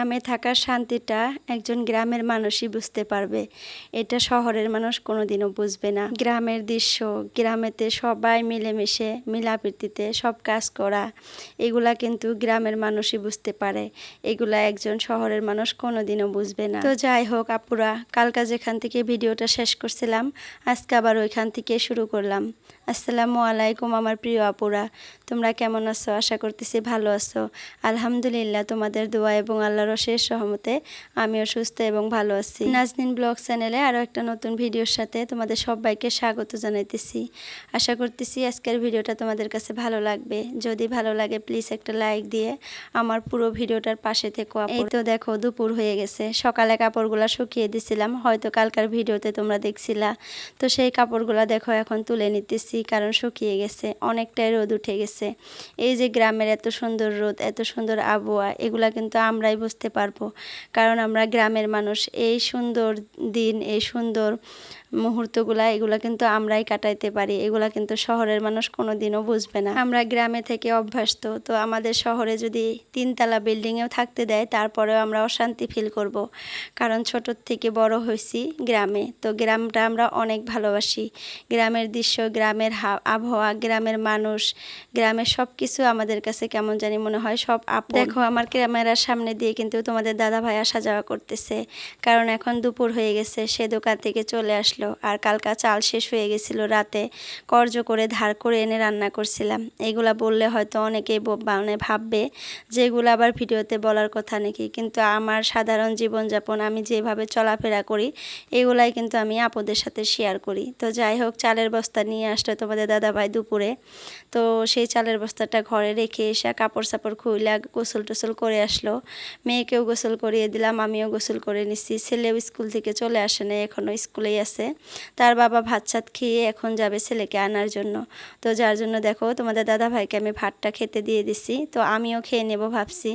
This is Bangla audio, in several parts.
গ্রামে থাকার শান্তিটা একজন গ্রামের মানুষই বুঝতে পারবে। এটা শহরের মানুষ কোনোদিনও বুঝবে না। গ্রামের দৃশ্য, গ্রামেতে সবাই মিলেমিশে, মিলাপ্রীতিতে সব কাজ করা, এগুলা কিন্তু গ্রামের মানুষই বুঝতে পারে। এগুলা একজন শহরের মানুষ কোনোদিনও বুঝবে না। তো যাই হোক আপুরা, কালকা যেখান থেকে ভিডিওটা শেষ করছিলাম, আজকে আবার ওইখান থেকে শুরু করলাম। আসসালামু আলাইকুম আমার প্রিয় আপুরা, তোমরা কেমন আছো? আশা করতেছি ভালো আছো। আলহামদুলিল্লাহ তোমাদের দোয়া এবং আল্লাহর শেষ সহমতে আমিও সুস্থ এবং ভালো আছি। নাজনিন ব্লগ চ্যানেলে আরও একটা নতুন ভিডিওর সাথে তোমাদের সবাইকে স্বাগত জানাইতেছি। আশা করতেছি আজকের ভিডিওটা তোমাদের কাছে ভালো লাগবে। যদি ভালো লাগে প্লিজ একটা লাইক দিয়ে আমার পুরো ভিডিওটার পাশে থেকো। এই তো দেখো দুপুর হয়ে গেছে। সকালে কাপড়গুলো শুকিয়ে দিছিলাম হয়তো কালকার ভিডিওতে তোমরা দেখছিলা। তো সেই কাপড়গুলো দেখো এখন তুলে নিতেছি কারণ শুকিয়ে গেছে অনেকটাই রোদ উঠে গেছে। এই যে গ্রামের এত সুন্দর রোদ এত সুন্দর আবহাওয়া এগুলা কিন্তু আমরাই বুঝতে পারব। কারণ আমরা গ্রামের মানুষ এই সুন্দর দিন এই সুন্দর মুহূর্তগুলা, এগুলা কিন্তু আমরাই কাটাইতে পারি। এগুলা কিন্তু শহরের মানুষ কোনো দিনও বুঝবে না। আমরা গ্রামে থেকে অভ্যস্ত, তো আমাদের শহরে যদি তিনতলা বিল্ডিংয়েও থাকতে দেয়, তারপরেও আমরা অশান্তি ফিল করব। কারণ ছোটোর থেকে বড় হয়েছি গ্রামে, তো গ্রামটা আমরা অনেক ভালোবাসি। গ্রামের দৃশ্য, গ্রামের আবহাওয়া, গ্রামের মানুষ, গ্রামের সব কিছু আমাদের কাছে কেমন জানি মনে হয় সব আপ দেখো, আমার ক্যামেরার সামনে দিয়ে কিন্তু তোমাদের দাদা ভাই আসা যাওয়া করতেছে। কারণ এখন দুপুর হয়ে গেছে, সে দোকান থেকে চলে আসলো। আর কালকা চাল শেষ হয়ে গেছিল রাতে। কর্জ করে ধার করে এনে রান্না করছিলাম। এগুলা বললে হয়তো অনেকেই মানে ভাববে যে এগুলো আবার ভিডিওতে বলার কথা নাকি। কিন্তু আমার সাধারণ জীবনযাপন, আমি যেভাবে চলাফেরা করি, এগুলাই কিন্তু আমি আপদের সাথে শেয়ার করি। তো যাই হোক, চালের বস্তা নিয়ে আসলো তোমাদের দাদাভাই দুপুরে। তো সেই চালের বস্তাটা ঘরে রেখে এসে কাপড় সাপড় খুইলা গোসল টোসল করে আসলো। মেয়েকেও গোসল করিয়ে দিলাম, আমিও গোসল করে নিচ্ছি ছেলেও স্কুল থেকে চলে আসে না এখনও স্কুলেই আছে। তার বাবা ভাত ছাত খেয়ে এখন যাবে ছেলেকে আনার জন্য। তো যার জন্য দেখো তোমাদের দাদা ভাইকে আমি ভাতটা খেতে দিয়ে দিছি। তো আমিও খেয়ে নেব ভাবছি।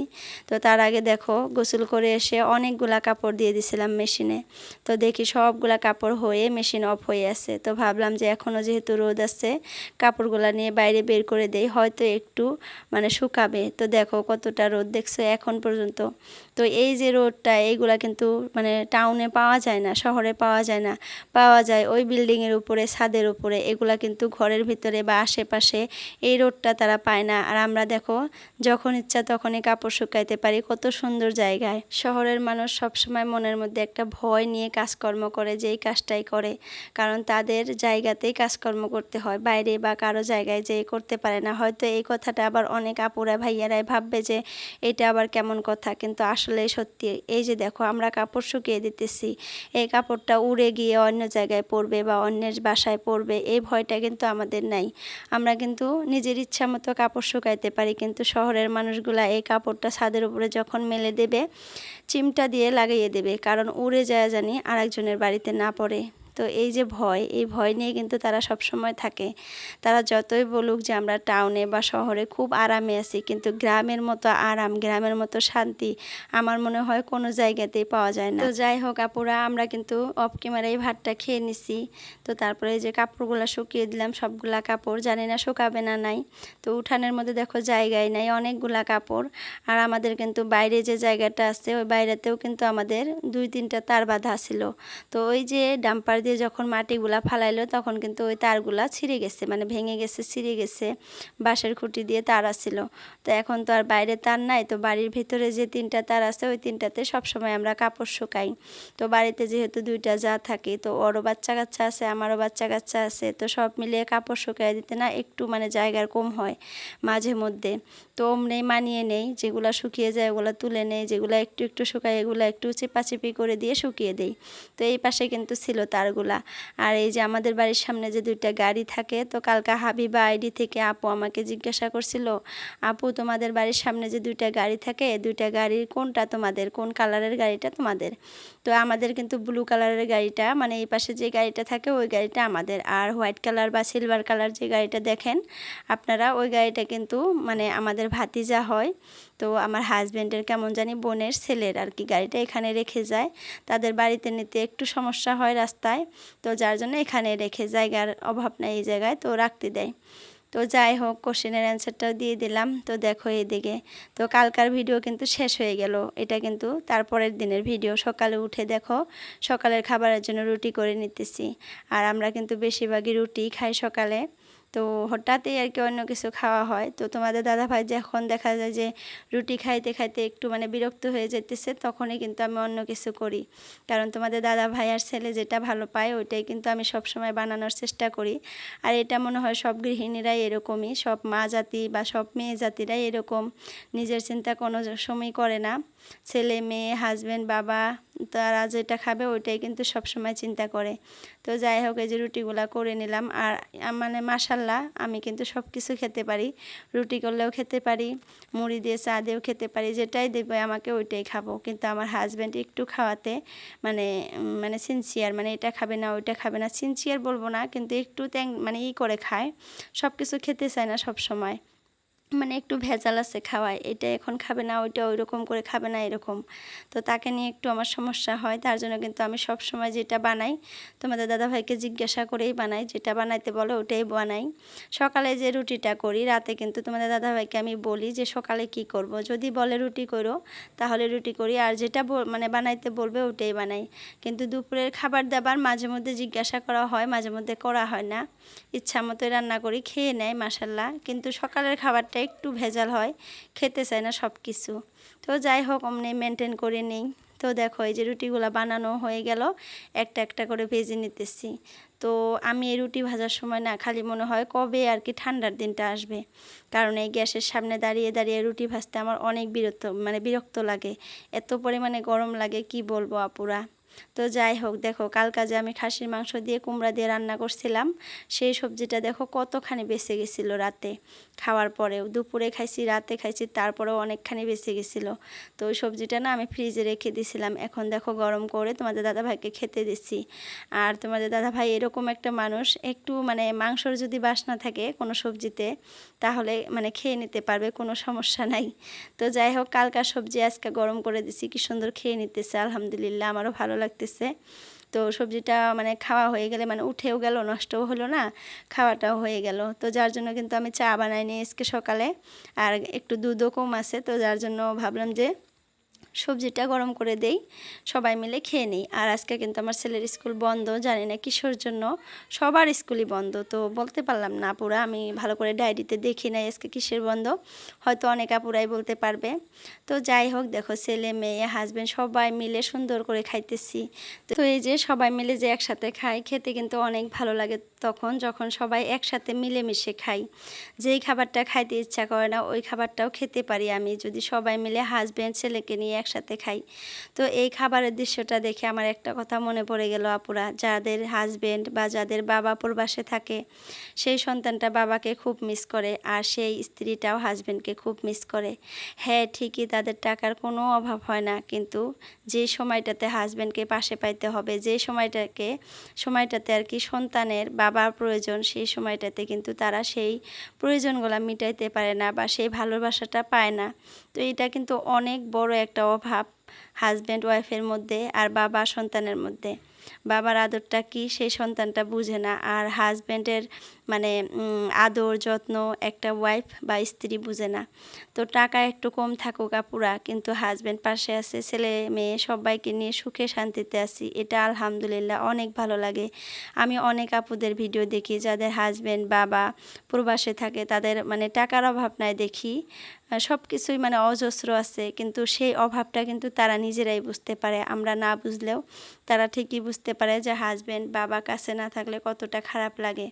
তো তার আগে দেখো গোসল করে এসে অনেকগুলা কাপড় দিয়ে দিছিলাম মেশিনে। তো দেখি সবগুলা কাপড় হয়ে মেশিন অফ হয়ে আছে। তো ভাবলাম যে এখনও যেহেতু রোদ আছে, কাপড়গুলা নিয়ে বাইরে বের করে দেই, হয়তো একটু মানে শুকাবে। তো দেখো কতটা রোদ দেখছ এখন পর্যন্ত। তো এই যে রোদটা, এইগুলা কিন্তু মানে টাউনে পাওয়া যায় না, শহরে পাওয়া যায় না। পাওয়া যায়, ওই বিল্ডিংয়ের উপরে, ছাদের উপরে, এগুলা কিন্তু ঘরের ভিতরে বা আশেপাশে এই রোডটা তারা পায় না। আর আমরা দেখো, যখন ইচ্ছা তখনই কাপড় শুকাইতে পারি, কত সুন্দর জায়গায়। শহরের মানুষ সবসময় মনের মধ্যে একটা ভয় নিয়ে কাজকর্ম করে যে এই কাজটাই করে, কারণ তাদের জায়গাতেই কাজকর্ম করতে হয়, বাইরে বা কারও জায়গায় যে করতে পারে না। হয়তো এই কথাটা আবার অনেক আপুরা ভাইয়ারাই ভাববে যে এটা আবার কেমন কথা, কিন্তু আসলে সত্যি। এই যে দেখো, আমরা কাপড় শুকিয়ে দিতেছি, এই কাপড়টা উড়ে গিয়ে অন্য জায়গায় পড়বে বা অন্যের বাসায় পড়বে, এই ভয়টা কিন্তু আমাদের নাই। আমরা কিন্তু নিজের ইচ্ছা মতো কাপড় শুকাইতে পারি, কিন্তু শহরের মানুষগুলা এই কাপড়টা ছাদের উপরে যখন মেলে দেবে, চিমটা দিয়ে লাগিয়ে দেবে, কারণ উড়ে যায় জানি আরেকজনের বাড়িতে না পড়ে। তো এই যে ভয়, এই ভয় নিয়ে কিন্তু তারা সব সময় থাকে। তারা যতই বলুক যে আমরা টাউনে বা শহরে খুব আরামে আছি, কিন্তু গ্রামের মতো আরাম, গ্রামের মতো শান্তি আমার মনে হয় কোনো জায়গাতেই পাওয়া যায় না। তো যাই হোক আপুরা, আমরা কিন্তু অফ ক্যামেরায় ভাতটা খেয়ে নিছি। তো তারপরে এই যে কাপড়গুলো শুকিয়ে দিলাম, সবগুলা কাপড়। জানি না শুকাবে না নাই। তো উঠানের মধ্যে দেখো জায়গায় নাই অনেকগুলা কাপড়। আর আমাদের কিন্তু বাইরে যে জায়গাটা আছে, ওই বাইরেতেও কিন্তু আমাদের দুই তিনটা তার বাঁধা ছিল। তো ওই যে ডাম্পার দিয়ে যখন মাটিগুলা ফালাইলো, তখন কিন্তু ওই তারগুলা ছিঁড়ে গেছে মানে ভেঙে গেছে, ছিঁড়ে গেছে। বাঁশের খুঁটি দিয়ে তার আছিল তো এখন তো আর বাইরে তার নাই, তো বাড়ির ভিতরে যে তিনটা তার আছে, ওই তিনটাতে সবসময় আমরা কাপড় শুকাই। তো বাড়িতে যেহেতু দুইটা যা থাকে, তো ওরও বাচ্চা কাচ্চা আছে, আমারও বাচ্চা কাচ্চা আছে, তো সব মিলিয়ে কাপড় শুকাই দিতে না একটু মানে জায়গার কম হয় মাঝে মধ্যে। তো অমনি মানিয়ে নেই, যেগুলো শুকিয়ে যায় ওগুলো তুলে নেই, যেগুলো একটু একটু শুকায় এগুলো একটু চেপাচেপি করে দিয়ে শুকিয়ে দেই। তো এই পাশে কিন্তু ছিল তারগুলা আর এই যে আমাদের বাড়ির সামনে যে দুইটা গাড়ি থাকে, তো কালকা হাবিবা আইডি থেকে আপু আমাকে জিজ্ঞাসা করছিল, আপু, তোমাদের বাড়ির সামনে যে দুইটা গাড়ি থাকে দুইটা গাড়ির কোনটা তোমাদের? কোন কালারের গাড়িটা তোমাদের? তো আমাদের কিন্তু ব্লু কালারের গাড়িটা মানে এই পাশে যে গাড়িটা থাকে, ওই গাড়িটা আমাদের। আর হোয়াইট কালার বা সিলভার কালার যে গাড়িটা দেখেন, আপনারা ওই গাড়িটা কিন্তু মানে আমাদের ভাতিজা হয়। তো আমার হাজব্যান্ডের কেমন জানি বোনের ছেলের আর কি গাড়িটা এখানে রেখে যায়। তাদের বাড়িতে নিতে একটু সমস্যা হয় রাস্তায়, তো যার জন্য এখানে রেখে জায়গার অভাব নেই এই জায়গায়, তো রাখতে দেয়। তো যাই হোক কোশ্চেনের অ্যান্সারটাও দিয়ে দিলাম। তো দেখো এদিকে, তো কালকার ভিডিও কিন্তু শেষ হয়ে গেল। এটা কিন্তু তারপরের দিনের ভিডিও সকালে উঠে দেখো, সকালের খাবারের জন্য রুটি করে নিতেছি। আর আমরা কিন্তু বেশিরভাগই রুটি খাই সকালে। তো হঠাৎই আর কি অন্য কিছু খাওয়া হয়। তো তোমাদের দাদাভাই যখন দেখা যায় যে রুটি খাইতে খাইতে একটু মানে বিরক্ত হয়ে যেতেছে, তখনই কিন্তু আমি অন্য কিছু করি। কারণ তোমাদের দাদা ভাই আর ছেলে যেটা ভালো পায়, ওইটাই কিন্তু আমি সব সময় বানানোর চেষ্টা করি। আর এটা মনে হয় সব গৃহিণীরাই এরকমই, সব মা জাতি বা সব মেয়ে জাতিরাই এরকম। নিজের চিন্তা কোনো সময় করে না। ছেলে, মেয়ে হাজব্যান্ড বাবা তারা যেটা খাবে ওইটাই কিন্তু সব সময় চিন্তা করে। তো যাই হোক, এই যে রুটিগুলা করে নিলাম। আর মানে মাসাল্লাহ আমি কিন্তু সব কিছু খেতে পারি। রুটি করলেও খেতে পারি, মুড়ি দিয়ে চা দিয়েও খেতে পারি, যেটাই দেবে আমাকে ওইটাই খাব। কিন্তু আমার হাজব্যান্ড একটু খাওয়াতে মানে মানে সিনসিয়ার মানে এটা খাবে না, ওইটা খাবে না। সিনসিয়ার বলব না, কিন্তু একটু ট্যাং মানে ই করে খায়। সব কিছু খেতে চায় না সব সময় মানে একটু ভেজাল আছে খাওয়ায়। এটা এখন খাবে না, ওইটা ওই রকম করে খাবে না এরকম। তো তাকে নিয়ে একটু আমার সমস্যা হয়, তার জন্য কিন্তু আমি সব সময় যেটা বানাই, তোমাদের দাদাভাইকে জিজ্ঞাসা করেই বানাই, যেটা বানাইতে বলো ওটাই বানাই। সকালে যে রুটিটা করি, রাতে কিন্তু তোমাদের দাদাভাইকে আমি বলি যে সকালে কি করব। যদি বলে রুটি করো, তাহলে রুটি করি, আর যেটা মানে বানাইতে বলবে ওটাই বানাই। কিন্তু দুপুরের খাবার দাবার মাঝে মধ্যে জিজ্ঞাসা করা হয়, মাঝে মধ্যে করা হয় না। ইচ্ছা মতোই রান্না করি, খেয়ে নেয় মাসাল্লাহ কিন্তু সকালের খাবারটা একটু ভেজাল হয়, খেতে চায় না সব কিছু তো যাই হোক, অমনি মেনটেন করে নেই। তো দেখো, এই যে রুটিগুলো বানানো হয়ে গেল, একটা একটা করে ভেজে নিতেছি। তো আমি এই রুটি ভাজার সময় না খালি মনে হয় কবে আর কি ঠান্ডার দিনটা আসবে। কারণ এই গ্যাসের সামনে দাঁড়িয়ে দাঁড়িয়ে রুটি ভাজতে আমার অনেক বিরক্ত মানে বিরক্ত লাগে। এত পরিমাণে গরম লাগে, কি বলব আপুরা? তো যাই হোক, দেখো কাল কাজে আমি খাসির মাংস দিয়ে কুমড়া দিয়ে রান্না করছিলাম, সেই সবজিটা দেখো কতখানি বেঁচে গেছিল রাতে। খাওয়ার পরেও দুপুরে খাইছি, রাতে খাইছি, তারপরেও অনেকখানি বেঁচে গেছিল। তো ওই সবজিটা না আমি ফ্রিজে রেখে দিছিলাম। এখন দেখো গরম করে তোমাদের দাদাভাইকে খেতে দিচ্ছি। আর তোমাদের দাদাভাই এরকম একটা মানুষ, একটু মানে মাংসর যদি বাসনা থাকে কোনো সবজিতে, তাহলে মানে খেয়ে নিতে পারবে, কোনো সমস্যা নাই। তো যাই হোক, কালকার সবজি আজকে গরম করে দিছি, কি সুন্দর খেয়ে নিতেছে, আলহামদুলিল্লাহ, আমারও ভালো লাগতেছে। তো সবজিটা মানে খাওয়া হয়ে গেলে মানে উঠেও গেল, নষ্টও হলো না, খাওয়াটাও হয়ে গেল। তো যার জন্য কিন্তু আমি চা বানাই নিয়ে আজকে সকালে। আর একটু দুধও কম আছে, তো যার জন্য ভাবলাম যে সবজিটা গরম করে দেই, সবাই মিলে খেয়ে নিই। আর আজকে কিন্তু আমার ছেলের স্কুল বন্ধ, জানি না কিসের জন্য, সবার স্কুলই বন্ধ। তো বলতে পারলাম না আপুরা, আমি ভালো করে ডায়েরিতে দেখি নাই আজকে কিসের বন্ধ। হয়তো অনেক আপুরাই বলতে পারবে। তো যাই হোক, দেখো ছেলে, মেয়ে হাজব্যান্ড সবাই মিলে সুন্দর করে খাইতেছি। তো এই যে সবাই মিলে যে একসাথে খাই, খেতে কিন্তু অনেক ভালো লাগে তখন, যখন সবাই একসাথে মিলেমিশে খাই। যেই খাবারটা খাইতে ইচ্ছা করে না, ওই খাবারটাও খেতে পারি আমি। যদি সবাই মিলে হাজব্যান্ড ছেলেকে নিয়ে একসাথে খাই। তো এই খাবারের দৃশ্যটা দেখে আমার একটা কথা মনে পড়ে গেল আপুরা। যাদের হাজব্যান্ড বা যাদের বাবা প্রবাসে থাকে, সেই সন্তানটা বাবাকে খুব মিস করে আর সেই স্ত্রীটাও হাজব্যান্ডকে খুব মিস করে। হ্যাঁ ঠিকই তাদের টাকার কোনো অভাব হয় না, কিন্তু যে সময়টাতে হাজব্যান্ডকে পাশে পাইতে হবে, যে সময়টাকে, সময়টাতে আর কি সন্তানের বাবার প্রয়োজন, সেই সময়টাতে কিন্তু তারা সেই প্রয়োজনগুলো মিটাইতে পারে না বা সেই ভালোবাসাটা পায় না। তো এটা কিন্তু অনেক বড় একটা অভাব হাজব্যান্ড ওয়াইফের মধ্যে আর বাবা সন্তানের মধ্যে। বাবার আদরটা কি সেই সন্তানটা বুঝে না। আর হাজব্যান্ডের মানে আদর, যত্ন একটা ওয়াইফ বা স্ত্রী বুঝে না। তো টাকা একটু কম থাকুক আপুরা, কিন্তু হাজব্যান্ড পাশে আছে, ছেলে মেয়ে সবাইকে নিয়ে সুখে শান্তিতে আছি। এটা আলহামদুলিল্লাহ অনেক ভালো লাগে। আমি অনেক আপুদের ভিডিও দেখি, যাদের হাজব্যান্ড বাবা প্রবাসে থাকে, তাদের মানে টাকার অভাব নাই দেখি। সব কিছুই মানে অজস্র আছে, কিন্তু সেই অভাবটা কিন্তু তারা নিজেরাই বুঝতে পারে। আমরা না বুঝলেও তারা ঠিকই বুঝতে পারে যে হাজব্যান্ড বাবা কাছে না থাকলে কতটা খারাপ লাগে।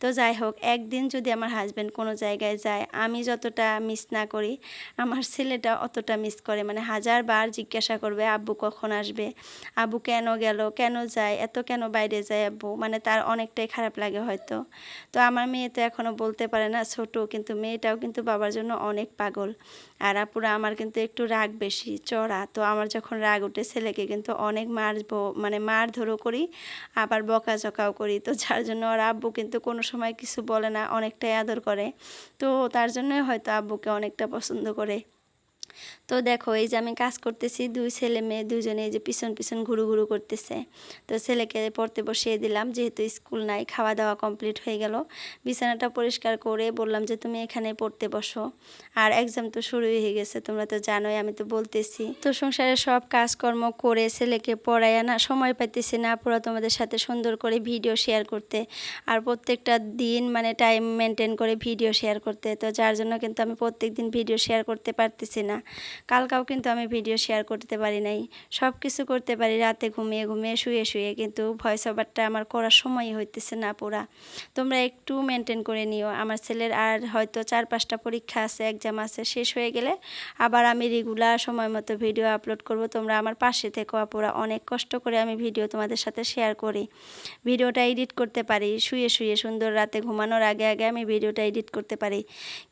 তো যাই হোক, একদিন যদি আমার হাজব্যান্ড কোনো জায়গায় যায়, আমি যতটা মিস না করি, আমার ছেলেটা অতটা মিস করে। মানে হাজার বার জিজ্ঞাসা করবে, আব্বু কখন আসবে? আব্বু কেন গেল? কেন যায়? এত কেন বাইরে যায় আব্বু? মানে তার অনেকটাই খারাপ লাগে হয়তো। তো আমার মেয়ে তো এখনও বলতে পারে না, ছোট, কিন্তু মেয়েটাও কিন্তু বাবার জন্য অনেক পাগল। আর আপুরা আমার কিন্তু একটু রাগ বেশি, চড়া। তো আমার যখন রাগ উঠে ছেলেকে কিন্তু অনেক মার মানে মার ধরো করি, আবার বকা চকাও করি। তো যার জন্য ওর আব্বু কিন্তু কোনো সময় কিছু বলে না, অনেকটাই আদর করে। তো তার জন্যই হয়তো আব্বুকে অনেকটা পছন্দ করে। তো দেখো, এই যে আমি কাজ করতেছি, দুই ছেলে মেয়ে দুজনে এই যে পিছন পিছন ঘুরু ঘুরু করতেছে। তো ছেলেকে পড়তে বসিয়ে দিলাম, যেহেতু স্কুল নাই খাওয়া দাওয়া কমপ্লিট হয়ে গেল। বিছানাটা পরিষ্কার করে বললাম যে, তুমি এখানে পড়তে বসো। আর এক্সাম তো শুরু হয়ে গেছে, তোমরা তো জানোই, আমি তো বলতেছি। তো সংসারে সব কাজকর্ম করে ছেলেকে পড়ায় না সময় পাইতেছি না পুরো তোমাদের সাথে সুন্দর করে ভিডিও শেয়ার করতে। আর প্রত্যেকটা দিন মানে টাইম মেনটেন করে ভিডিও শেয়ার করতে। তো যার জন্য কিন্তু আমি প্রত্যেক দিন ভিডিও শেয়ার করতে পারতেছি না। কালকাও কিন্তু আমি ভিডিও শেয়ার করতে পারি নাই। সব কিছু করতে পারি, রাতে ঘুমিয়ে ঘুমিয়ে শুয়ে শুয়ে, কিন্তু ভয়েস ওভারটা আমার করার সময়ই হইতেছে না পুরা। তোমরা একটু মেনটেন করে নিও। আমার ছেলের আর হয়তো চার পাঁচটা পরীক্ষা আছে এক্সাম আছে, শেষ হয়ে গেলে আবার আমি রেগুলার সময় মতো ভিডিও আপলোড করব। তোমরা আমার পাশে থেকো আপুরা। অনেক কষ্ট করে আমি ভিডিও তোমাদের সাথে শেয়ার করি। ভিডিওটা এডিট করতে পারি। শুয়ে শুয়ে সুন্দর রাতে ঘুমানোর আগে আগে আমি ভিডিওটা এডিট করতে পারি।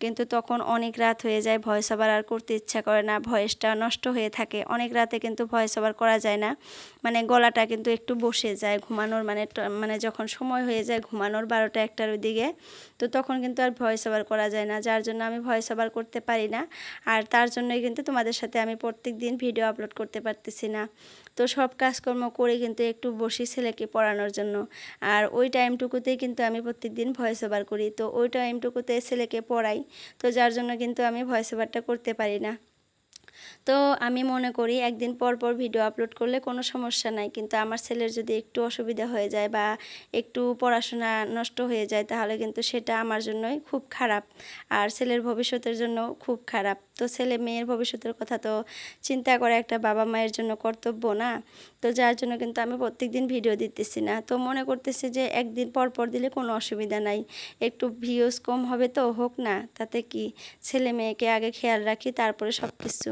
কিন্তু তখন অনেক রাত হয়ে যায় ভয়েস ওভার আর করতে ইচ্ছা করে না, ভয়েসটা নষ্ট হয়ে থাকে। অনেক রাতে কিন্তু ভয়েস ওভার করা যায় না। মানে গলাটা কিন্তু একটু বসে যায় ঘুমানোর মানে মানে যখন সময় হয়ে যায় ঘুমানোর বারোটা একটার দিকে তো তখন কিন্তু আর ভয়েস ওভার করা যায় না। যার জন্য আমি ভয়েস ওভার করতে পারি না। আর তার জন্যই কিন্তু তোমাদের সাথে আমি প্রত্যেক দিন ভিডিও আপলোড করতে পারতেছি না। তো সব কাজকর্ম করে কিন্তু একটু বসি ছেলেকে পড়ানোর জন্য। আর ওই টাইমটুকুতেই কিন্তু আমি প্রত্যেক দিন ভয়েস ওভার করি। তো ওই টাইমটুকুতে ছেলেকে পড়াই। তো যার জন্য কিন্তু আমি ভয়েস ওভারটা করতে পারি না। তো আমি মনে করি একদিন পর পর ভিডিও আপলোড করলে কোনো সমস্যা নাই। কিন্তু আমার ছেলের যদি একটু অসুবিধা হয়ে যায় বা একটু পড়াশোনা নষ্ট হয়ে যায়, তাহলে কিন্তু সেটা আমার জন্যই খুব খারাপ। আর ছেলের ভবিষ্যতের জন্য খুব খারাপ। তো ছেলে মেয়ের ভবিষ্যতের কথা তো চিন্তা করে একটা বাবা মায়ের জন্য কর্তব্য না। তো যার জন্য কিন্তু আমি প্রত্যেকদিন ভিডিও দিতেছি না। তো মনে করতেছি যে একদিন পর পর দিলে কোনো অসুবিধা নাই। একটু ভিউজ কম হবে তো, হোক না। তাতে কি? ছেলে মেয়েকে আগে খেয়াল রাখি, তারপরে সব কিছু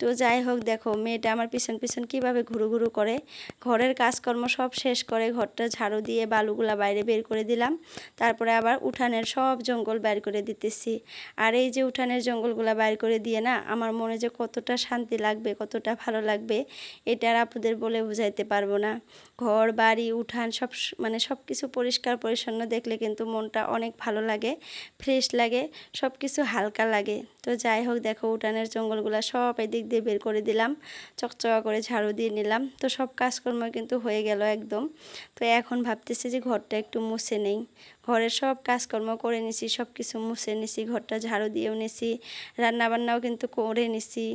তো যাই হোক দেখো, মেয়েটা আমার পিছন পিছন কীভাবে ঘুরু ঘুরু করে। ঘরের কাজকর্ম সব শেষ করে, ঘরটা ঝাড়ু দিয়ে বালুগুলা বাইরে বের করে দিলাম। তারপরে আবার উঠানের সব জঙ্গল বাইর করে দিতেছি। আর এই যে উঠানের জঙ্গলগুলা বাইর করে দিয়ে না, আমার মনে যে কতটা শান্তি লাগবে, কতটা ভালো লাগবে, এটা আর আপুদের বলে বুঝাইতে পারব না। ঘর, বাড়ি, উঠান সব মানে সব কিছু পরিষ্কার পরিচ্ছন্ন দেখলে কিন্তু মনটা অনেক ভালো লাগে, ফ্রেশ লাগে, সব কিছু হালকা লাগে। তো যাই হোক দেখো, উঠানের জঙ্গলগুলা সব এদিক দিয়ে বের করে দিলাম, চকচকা করে ঝাড়ু দিয়ে নিলাম। তো সব কাজকর্ম কিন্তু হয়ে গেল একদম। তো এখন ভাবতেছি যে ঘরটা একটু মুছে নেই। ঘরের সব কাজকর্ম করে নিছি সব কিছু মুছে নিছি, ঘরটা ঝাড়ু দিয়েও নিছি, রান্নাবান্নাও কিন্তু করে নিছি।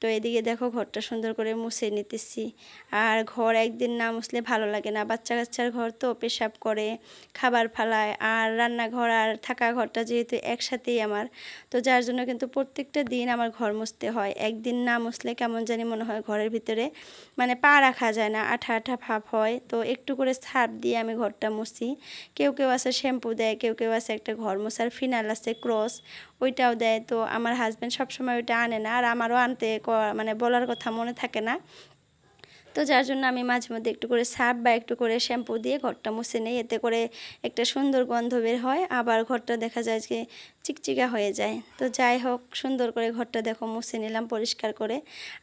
তো এদিকে দেখো ঘরটা সুন্দর করে মুছে নিতেছি। আর ঘর একদিন না মুছলে ভালো লাগে না। বাচ্চা কাচ্চার ঘর তো পেশাব করে, খাবার ফালায়। আর রান্নাঘর আর থাকা ঘরটা যেহেতু একসাথেই আমার, তো যার জন্য কিন্তু প্রত্যেকটা দিন আমার ঘর মুছতে হয়। একদিন না মুছলে কেমন জানি মনে হয় ঘরের ভিতরে মানে পা রাখা যায় না, আঠা আঠা ভাব হয়। তো একটু করে ছাপ দিয়ে আমি ঘরটা মুছি। কেউ কেউ আছে শ্যাম্পু দেয়, কেউ কেউ আছে একটা ঘর মোছার ফিনাল আছে, ক্রস। ওইটাও দেয়। তো আমার হাজব্যান্ড সবসময় ওইটা আনে না। আর আমারও আনতে মানে বলার কথা মনে থাকে না। তো যার জন্য আমি মাঝে মধ্যে একটু করে সার্ফ বা একটু করে শ্যাম্পু দিয়ে ঘরটা মুছে নেই। এতে করে একটা সুন্দর গন্ধ বের হয়। আবার ঘরটা দেখা যায় যে চিকচিকা হয়ে যায়। তো যাই হোক, সুন্দর করে ঘরটা দেখো মুছে নিলাম পরিষ্কার করে।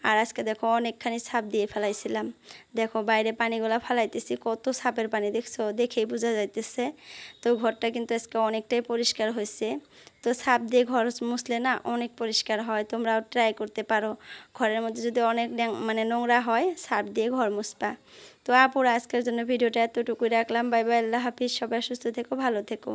আর আজকে দেখো অনেকখানি ছাপ দিয়ে ফেলাইছিলাম। দেখো বাইরে পানিগুলা ফেলাইতেছি, কত ছাপের পানি দেখছ? দেখেই বোঝা যাইতেছে। তো ঘরটা কিন্তু আজকে অনেকটাই পরিষ্কার হয়েছে। তো ছাপ দিয়ে ঘর মুছলে না অনেক পরিষ্কার হয়, তোমরাও ট্রাই করতে পারো। ঘরের মধ্যে যদি অনেক মানে নোংরা হয় সার্ফ দিয়ে ঘর মুছবা। তো আপুরা, আজকের জন্য ভিডিওটা এতটুকুই রাখলাম। বাই বাই, আল্লাহ হাফিজ। সবাই সুস্থ থেকো, ভালো থেকো।